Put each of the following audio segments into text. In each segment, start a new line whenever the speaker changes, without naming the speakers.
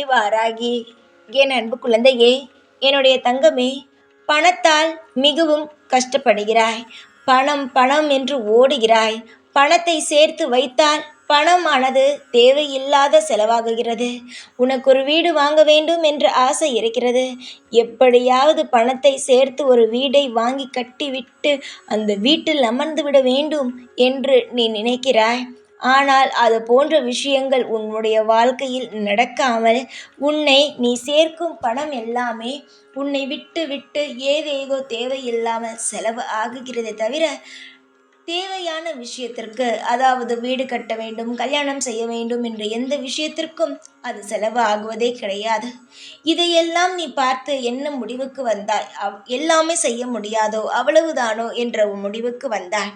வாராகி என் அன்பு குழந்தையே என்னுடைய தங்கமே பணத்தால் மிகவும் கஷ்டப்படுகிறாய். பணம் பணம் என்று ஓடுகிறாய். பணத்தை சேர்த்து வைத்தால் பணமானது தேவையில்லாத செலவாகுகிறது. உனக்கு ஒரு வீடு வாங்க வேண்டும் என்று ஆசை இருக்கிறது. எப்படியாவது பணத்தை சேர்த்து ஒரு வீடை வாங்கி கட்டிவிட்டு அந்த வீட்டில் அமர்ந்து விட வேண்டும் என்று நீ நினைக்கிறாய். ஆனால் அது போன்ற விஷயங்கள் உன்னுடைய வாழ்க்கையில் நடக்காமல் உன்னை நீ சேர்க்கும் பணம் எல்லாமே உன்னை விட்டு விட்டு ஏதேதோ தேவையில்லாமல் செலவு ஆகுகிறதே தவிர தேவையான விஷயத்திற்கு அதாவது வீடு கட்ட வேண்டும் கல்யாணம் செய்ய வேண்டும் என்ற எந்த விஷயத்திற்கும் அது செலவு ஆகுவதே கிடையாது. இதையெல்லாம் நீ பார்த்து என்ன முடிவுக்கு வந்தாய்? அவ் எல்லாமே செய்ய முடியாதோ அவ்வளவுதானோ என்ற முடிவுக்கு வந்தாய்.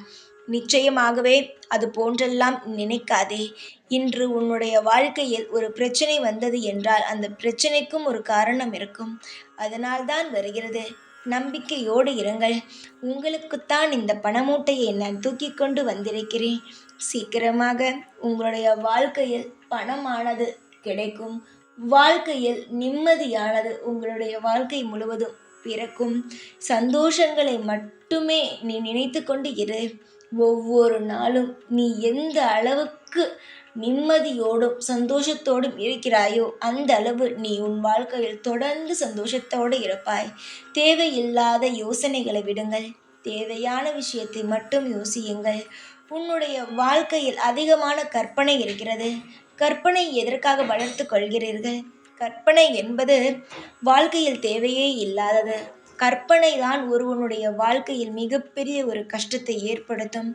நிச்சயமாகவே அது போன்றெல்லாம் நினைக்காதே. இன்று உன்னுடைய வாழ்க்கையில் ஒரு பிரச்சனை வந்தது என்றால் அந்த பிரச்சனைக்கும் ஒரு காரணம் இருக்கும். அதனால்தான் வருகிறது. நம்பிக்கையோடு இருங்கள். உங்களுக்குத்தான் இந்த பணமூட்டையை நான் தூக்கி கொண்டு வந்திருக்கிறேன். சீக்கிரமாக உங்களுடைய வாழ்க்கையில் பணமானது கிடைக்கும். வாழ்க்கையில் நிம்மதியானது உங்களுடைய வாழ்க்கை முழுவதும் பிறக்கும். சந்தோஷங்களை மட்டுமே நீ நினைத்து கொண்டு இரு. ஒவ்வொரு நாளும் நீ எந்த அளவுக்கு நிம்மதியோடும் சந்தோஷத்தோடும் இருக்கிறாயோ அந்த அளவு நீ உன் வாழ்க்கையில் தொடர்ந்து சந்தோஷத்தோடு இருப்பாய். தேவையில்லாத யோசனைகளை விடுங்கள். தேவையான விஷயத்தை மட்டும் யோசியுங்கள். உன்னுடைய வாழ்க்கையில் அதிகமான கற்பனை இருக்கிறது. கற்பனை எதற்காக வளர்த்து கொள்கிறீர்கள்? கற்பனை என்பது வாழ்க்கையில் தேவையே இல்லாதது. கற்பனை தான் ஒருவனுடைய வாழ்க்கையில் மிகப்பெரிய ஒரு கஷ்டத்தை ஏற்படுத்தும்.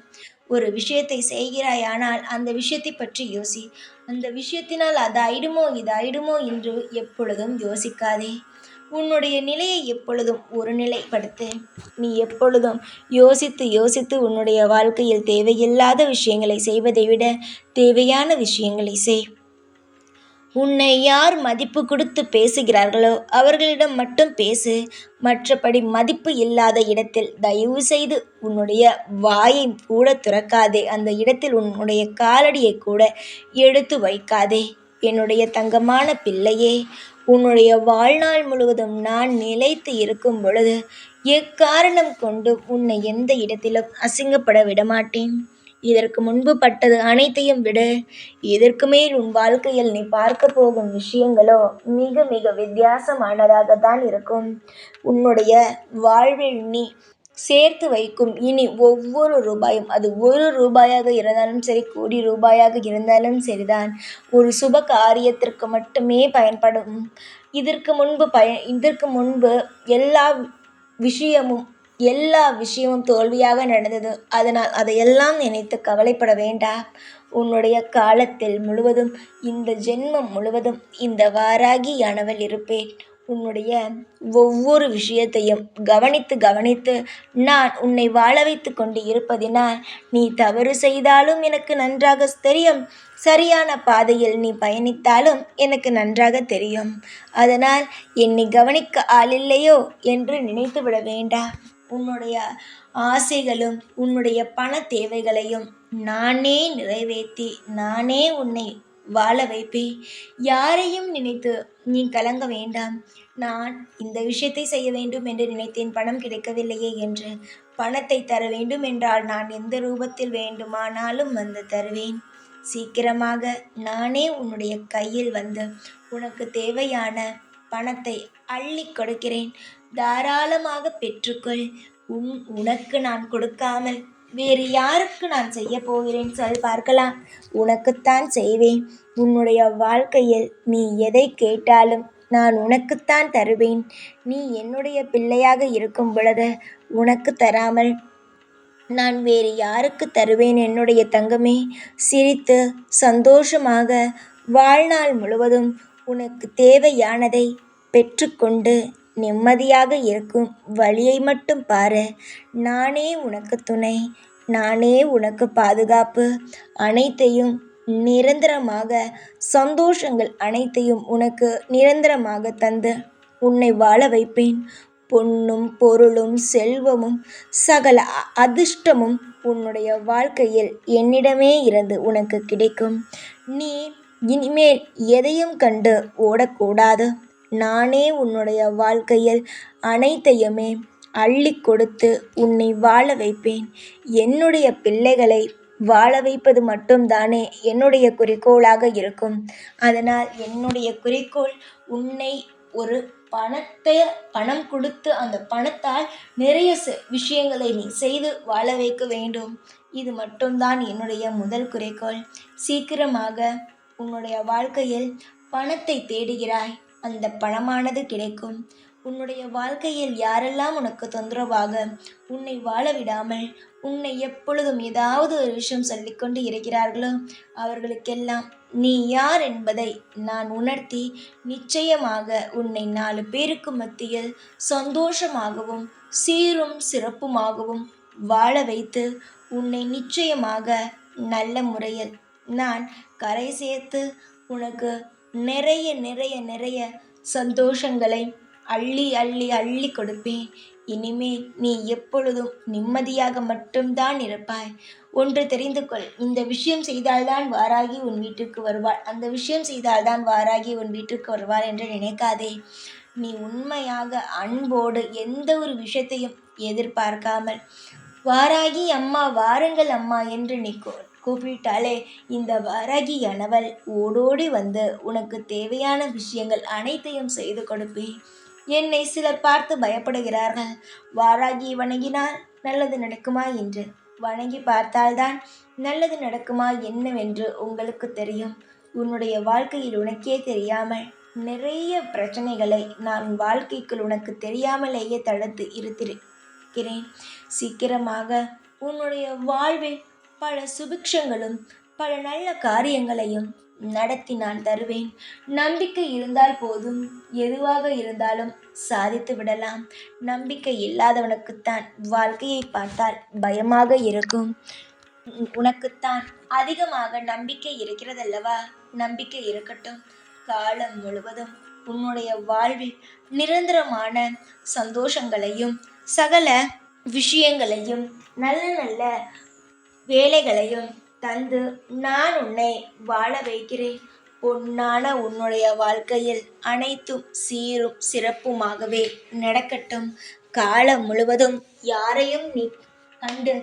ஒரு விஷயத்தை செய்கிறாயானால் அந்த விஷயத்தை பற்றி யோசி. அந்த விஷயத்தினால் அது ஆயிடுமோ இது ஆயிடுமோ என்று எப்பொழுதும் யோசிக்காதே. உன்னுடைய நிலையை எப்பொழுதும் ஒரு நிலைப்படுத்து நீ எப்பொழுதும் யோசித்து யோசித்து உன்னுடைய வாழ்க்கையில் தேவையில்லாத விஷயங்களை செய்வதை விட தேவையான விஷயங்களை செய். உன்னை யார் மதிப்பு கொடுத்து பேசுகிறார்களோ அவர்களிடம் மட்டும் பேசு. மற்றபடி மதிப்பு இல்லாத இடத்தில் தயவு செய்து உன்னுடைய வாயை கூட துறக்காதே. அந்த இடத்தில் உன்னுடைய காலடியை கூட எடுத்து வைக்காதே. என்னுடைய தங்கமான பிள்ளையே உன்னுடைய வாழ்நாள் முழுவதும் நான் நிலைத்து இருக்கும் பொழுது எக்காரணம் கொண்டு உன்னை எந்த இடத்திலும் அசிங்கப்பட விடமாட்டேன். இதற்கு முன்பு பட்டது அனைத்தையும் விடு இதற்கு மேல் உன் வாழ்க்கையில் நீ பார்க்க போகும் விஷயங்களோ மிக மிக வித்தியாசமானதாகத்தான் இருக்கும். உன்னுடைய வாழ்வில் நீ சேர்த்து வைக்கும் இனி ஒவ்வொரு ரூபாயும் அது ஒரு ரூபாயாக இருந்தாலும் சரி கோடி ரூபாயாக இருந்தாலும் சரிதான். ஒரு சுப காரியத்திற்கு மட்டுமே பயன்படும். இதற்கு முன்பு பய இதற்கு முன்பு எல்லா விஷயமும் எல்லா விஷயமும் தோல்வியாக நடந்தது. அதனால் அதையெல்லாம் நினைத்து கவலைப்பட வேண்டாம் உன்னுடைய காலத்தில் முழுவதும் இந்த ஜென்மம் முழுவதும் இந்த வாராகியானவள் இருப்பேன். உன்னுடைய ஒவ்வொரு விஷயத்தையும் கவனித்து கவனித்து நான் உன்னை வாழ வைத்து கொண்டு இருப்பதினால் நீ தவறு செய்தாலும் எனக்கு நன்றாக தெரியும். சரியான பாதையில் நீ பயணித்தாலும் எனக்கு நன்றாக தெரியும். அதனால் என்னை கவனிக்க ஆளில்லையோ என்று நினைத்து விட வேண்டாம் உன்னுடைய ஆசைகளும் உன்னுடைய பண தேவைகளையும் நானே நிறைவேற்றி நானே உன்னை வாழ வைப்பேன். யாரையும் நினைத்து நீ கலங்க வேண்டாம். நான் இந்த விஷயத்தை செய்ய வேண்டும் என்று நினைத்தேன். பணம் கிடைக்கவில்லையே என்று பணத்தை தர வேண்டும் என்றால் நான் எந்த ரூபத்தில் வேண்டுமானாலும் வந்து தருவேன். சீக்கிரமாக நானே உன்னுடைய கையில் வந்து உனக்கு தேவையான பணத்தை அள்ளி கொடுக்கிறேன். தாராளமாக பெற்றுக்கொள். உன் உனக்கு நான் கொடுக்காமல் வேறு யாருக்கு நான் செய்ய போகிறேன் சொல் பார்க்கலாம். உனக்குத்தான் செய்வேன். உன்னுடைய வாழ்க்கையில் நீ எதை கேட்டாலும் நான் உனக்குத்தான் தருவேன். நீ என்னுடைய பிள்ளையாக இருக்கும் பொழுது உனக்கு தராமல் நான் வேறு யாருக்கு தருவேன் என்னுடைய தங்கமே. சிரித்து சந்தோஷமாக வாழ்நாள் முழுவதும் உனக்கு தேவையானதை பெற்றுக்கொண்டு நிம்மதியாக இருக்கும் வழியை மட்டும் பாரு. நானே உனக்கு துணை. நானே உனக்கு பாதுகாப்பு. அனைத்தையும் நிரந்தரமாக சந்தோஷங்கள் அனைத்தையும் உனக்கு நிரந்தரமாக தந்து உன்னை வாழ வைப்பேன். பொன்னும் பொருளும் செல்வமும் சகல அதிர்ஷ்டமும் உன்னுடைய வாழ்க்கையில் என்னிடமே இருந்து உனக்கு கிடைக்கும். நீ இனிமேல் எதையும் கண்டு ஓடக்கூடாது. நானே உன்னுடைய வாழ்க்கையில் அனைத்தையுமே அள்ளி கொடுத்து உன்னை வாழ வைப்பேன். என்னுடைய பிள்ளைகளை வாழ வைப்பது மட்டும்தானே என்னுடைய குறிக்கோளாக இருக்கும். அதனால் என்னுடைய குறிக்கோள் உன்னை ஒரு பணத்தை பணம் கொடுத்து அந்த பணத்தால் நிறைய விஷயங்களை நீ செய்து வாழ வைக்க வேண்டும். இது மட்டும்தான் என்னுடைய முதல் குறிக்கோள். சீக்கிரமாக உன்னுடைய வாழ்க்கையில் பணத்தை தேடுகிறாய். அந்த பணமானது கிடைக்கும். உன்னுடைய வாழ்க்கையில் யாரெல்லாம் உனக்கு தொந்தரவாக உன்னை வாழ விடாமல் உன்னை எப்பொழுதும் ஏதாவது ஒரு விஷயம் சொல்லிக்கொண்டு இருக்கிறார்களோ அவர்களுக்கெல்லாம் நீ யார் என்பதை நான் உணர்த்தி நிச்சயமாக உன்னை நாலு பேருக்கு மத்தியில் சந்தோஷமாகவும் சீரும் சிறப்புமாகவும் வாழ வைத்து உன்னை நிச்சயமாக நல்ல முறையில் நான் கரை சேர்த்து உனக்கு நிறைய நிறைய நிறைய சந்தோஷங்களை அள்ளி அள்ளி அள்ளி கொடுப்பேன். இனிமே நீ எப்பொழுதும் நிம்மதியாக மட்டும்தான் இருப்பாய். ஒன்று தெரிந்து கொள். இந்த விஷயம் செய்தால்தான் வாராகி உன் வீட்டுக்கு வருவாள். அந்த விஷயம் செய்தால்தான் வாராகி உன் வீட்டுக்கு வருவாள் என்று நினைக்காதே. நீ உண்மையாக அன்போடு எந்த ஒரு விஷயத்தையும் எதிர்பார்க்காமல் வாராகி அம்மா வாருங்கள் அம்மா என்று நீ கூப்பிட்டாலே இந்த வாராகியானவள் ஓடோடி வந்து உனக்கு தேவையான விஷயங்கள் அனைத்தையும் செய்து கொடுப்பேன் என்னை சிலர் பார்த்து பயப்படுகிறார்கள். வாராகி வணங்கினால் நல்லது நடக்குமா என்று. வணங்கி பார்த்தால்தான் நல்லது நடக்குமா என்னவென்று உங்களுக்கு தெரியும். உன்னுடைய வாழ்க்கையில் உனக்கே தெரியாமல் நிறைய பிரச்சனைகளை நான் வாழ்க்கைக்குள் உனக்கு தெரியாமலேயே தடுத்து இருத்திருக்கிறேன். சீக்கிரமாக உன்னுடைய வாழ்வில் பல சுபிக்ஷங்களும் பல நல்ல காரியங்களையும் நடத்தி நான் தருவேன். நம்பிக்கை இருந்தால் போதும் எதுவாக இருந்தாலும் சாதித்து விடலாம். நம்பிக்கை இல்லாதவனுக்குத்தான் வாழ்க்கையை பார்த்தால் பயமாக இருக்கும். உனக்குத்தான் அதிகமாக நம்பிக்கை இருக்கிறதல்லவா? நம்பிக்கை இருக்கட்டும். காலம் முழுவதும் உன்னுடைய வாழ்வில் நிரந்தரமான சந்தோஷங்களையும் சகல விஷயங்களையும் நல்ல நல்ல வேலைகளையும் தந்து நான் உன்னை வாழ வைக்கிறேன். பொன்னான உன்னுடைய வாழ்க்கையில் அனைத்தும் சீரும் சிறப்புமாகவே நடக்கட்டும். காலம் முழுவதும் யாரையும் நீ கண்டு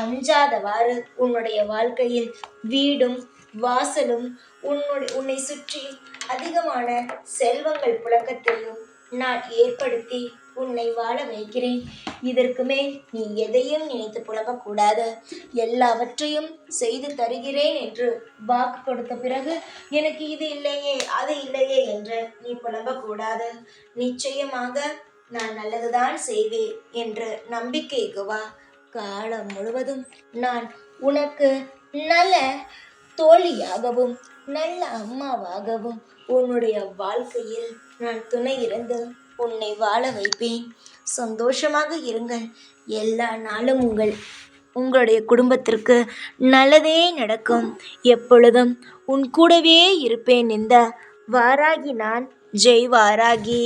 அஞ்சாதவாறு உன்னுடைய வாழ்க்கையில் வீடும் வாசலும் உன்னுடைய உன்னை சுற்றி அதிகமான செல்வங்கள் புழக்கத்தையும் நான் ஏற்படுத்தி உன்னை வாழ வைக்கிறேன். இதற்கு மேல் நீ எதையும் நினைத்து புலம்பக்கூடாது. எல்லாவற்றையும் செய்து தருகிறேன் என்று வாக்கு கொடுத்த பிறகு எனக்கு இது இல்லையே அது இல்லையே என்று நீ புலம்பக்கூடாது. நிச்சயமாக நான் நல்லதுதான் செய்வேன் என்று நம்பிக்கைக்கு வா காலம் முழுவதும் நான் உனக்கு நல்ல தோழியாகவும் நல்ல அம்மாவாகவும் உன்னுடைய வாழ்க்கையில் நான் துணை இருந்து உன்னை வாழ வைப்பேன். சந்தோஷமாக இருங்கள். எல்லா நாளும் உங்கள் உங்களுடைய குடும்பத்திற்கு நல்லதே நடக்கும். எப்பொழுதும் உன் கூடவே இருப்பேன் இந்த வாராகி நான் ஜெய் வாராகி.